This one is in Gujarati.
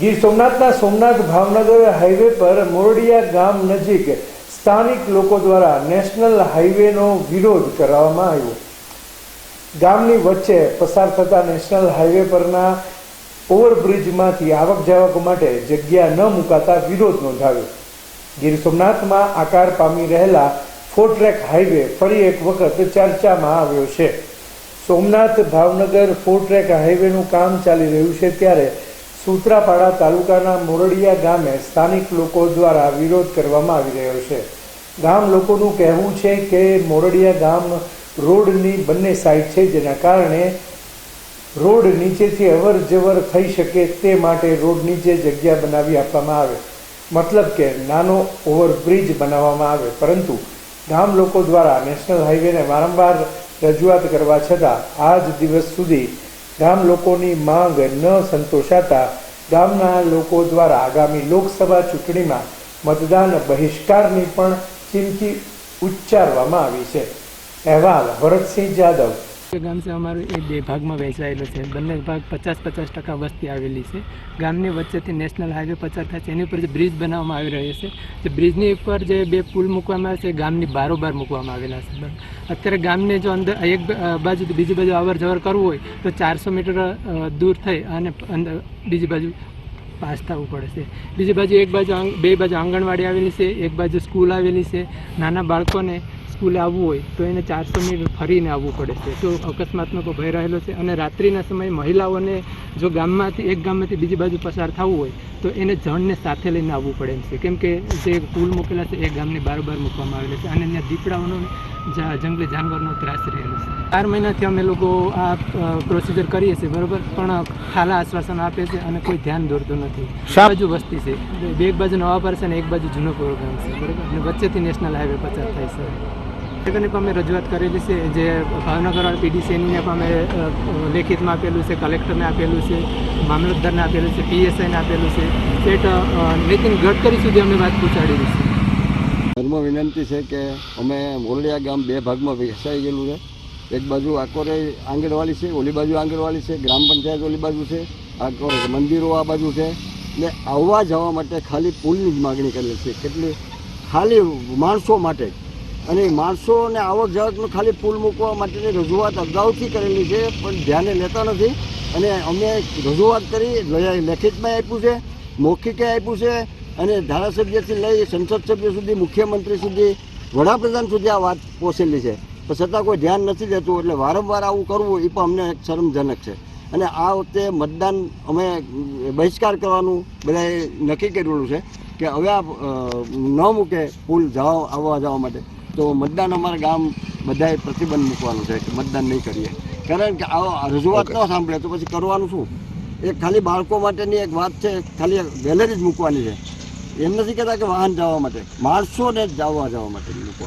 ગીર સોમનાથના સોમનાથ ભાવનગર હાઈવે પર મોરડિયા ગામ નજીક સ્થાનિક લોકો દ્વારા નેશનલ હાઈવેનો વિરોધ કરાવવામાં આવ્યો. ગામની વચ્ચે પસાર થતા નેશનલ હાઈવે પરના ઓવરબ્રિજમાંથી આવક જાવક માટે જગ્યા ન મુકાતા વિરોધ નોંધાવ્યો. ગીર સોમનાથમાં આકાર પામી રહેલા ફોર ટ્રેક હાઈવે ફરી એક વખત ચર્ચામાં આવ્યો છે. સોમનાથ ભાવનગર ફોર ટ્રેક હાઈવેનું કામ ચાલી રહ્યું છે ત્યારે સૂત્રાપાડા તાલુકાના મોરડિયા ગામે સ્થાનિક લોકો દ્વારા વિરોધ કરવામાં આવી રહ્યો છે. ગામ લોકોનું કહેવું છે કે મોરડિયા ગામ રોડની બંને સાઈડ છે, જેના કારણે રોડ નીચેથી અવર જવર થઈ શકે તે માટે રોડ નીચે જગ્યા બનાવી આપવામાં આવે. મતલબ કે નાનો ઓવરબ્રિજ બનાવવામાં આવે. પરંતુ ગામ લોકો દ્વારા નેશનલ હાઈવેને વારંવાર રજૂઆત કરવા છતાં, આજ દિવસ સુધી ગામ લોકોની માંગ ન સંતોષાતા ગામના લોકો દ્વારા આગામી લોકસભા ચૂંટણીમાં મતદાન બહિષ્કારની પણ ચીમકી ઉચ્ચારવામાં આવી છે. અહેવાલ, ભરતસિંહ જાદવ એ ગામ છે, અમારું એ બે ભાગમાં વહેંચાયેલું છે. બંને ભાગ પચાસ પચાસ ટકા વસ્તી આવેલી છે. ગામની વચ્ચેથી નેશનલ હાઈવે પસાર થાય છે. એની ઉપર જે બ્રિજ બનાવવામાં આવી રહ્યો છે. તે બ્રિજની ઉપર જે બે પુલ મૂકવામાં આવે છે ગામની બારોબાર મૂકવામાં આવેલા છે. અત્યારે ગામને જો અંદર એક બાજુ બીજી બાજુ અવર જવર કરવું હોય, તો ચારસો મીટર દૂર થઈ અને અંદર બીજી બાજુ પાસ થવું પડે છે. બીજી બાજુ એક બાજુ બે બાજુ આંગણવાડી આવેલી છે. એક બાજુ સ્કૂલ આવેલી છે. નાના બાળકોને સ્કૂલે આવવું હોય તો એને ચારસો મીટર ફરીને આવવું પડે છે. તો અકસ્માતનો ભય રહેલો છે અને રાત્રિના સમયે મહિલાઓને જો ગામમાંથી એક ગામમાંથી બીજી બાજુ પસાર થવું હોય તો એને જણને સાથે લઈને આવવું પડે એમ છે. કેમ કે જે પુલ મૂકેલા છે એ ગામની બારોબાર મૂકવામાં આવેલા છે અને ત્યાં દીપડાઓનો જંગલી જાનવરનો ત્રાસ રહેલો છે. ચાર મહિનાથી અમે લોકો આ પ્રોસિજર કરીએ છીએ બરાબર? પણ ખાલા આશ્વાસન આપે છે અને કોઈ ધ્યાન દોરતું નથી. બાજુ વસ્તી છે. બે એક બાજુ નવા પર છે અને એક બાજુ જૂનો પ્રોગ્રામ છે બરાબર? અને વચ્ચેથી નેશનલ હાઈવે પસાર થાય છે. એને પણ અમે રજૂઆત કરેલી છે, જે ભાવનગર પીડીસીએનને પણ અમે લેખિતમાં આપેલું છે, કલેક્ટરને આપેલું છે, મામલતદારને આપેલું છે, પીએસઆઈને આપેલું છે. સેટ નીતિન ગડકરી સુધી અમે વાત પહોંચાડેલી છે. ધર્મ વિનંતી છે કે અમે મોરડિયા ગામ બે ભાગમાં વહેંચાઈ ગયેલું છે. એક બાજુ આકોરે આંગણવાડી છે, ઓલી બાજુ આંગણવાડી છે, ગ્રામ પંચાયત ઓલી બાજુ છે, આકોરે મંદિરો આ બાજુ છે. ને આવવા જવા માટે ખાલી પુલની જ માગણી કરેલી છે. કેટલી ખાલી માણસો માટે અને માણસોને આવક જાવકનું ખાલી પુલ મૂકવા માટેની રજૂઆત અગાઉથી કરેલી છે, પણ ધ્યાને લેતા નથી. અને અમે રજૂઆત કરી લેખિતમાં આપ્યું છે, મૌખિકે આપ્યું છે, અને ધારાસભ્યથી લઈ સંસદ સભ્ય સુધી, મુખ્યમંત્રી સુધી, વડાપ્રધાન સુધી આ વાત પહોંચેલી છે. પણ છતાં કોઈ ધ્યાન નથી દેતું, એટલે વારંવાર આવું કરવું એ પણ અમને શરમજનક છે. અને આ વખતે મતદાન અમે બહિષ્કાર કરવાનું બધાએ નક્કી કરેલું છે કે હવે આ ન મૂકે પુલ જવા, આવવા જવા માટે. તો મતદાન અમારા ગામ બધાએ પ્રતિબંધ મૂકવાનું છે કે મતદાન નહીં કરીએ. કારણ કે આ રજૂઆત ન સાંભળે તો પછી કરવાનું શું? એ ખાલી બાળકો માટેની એક વાત છે ખાલી ગેલેરી જ મૂકવાની છે. એમ નથી કહેતા કે વાહન જવા માટે. માણસોને જ આવવા જવા માટે મૂકવા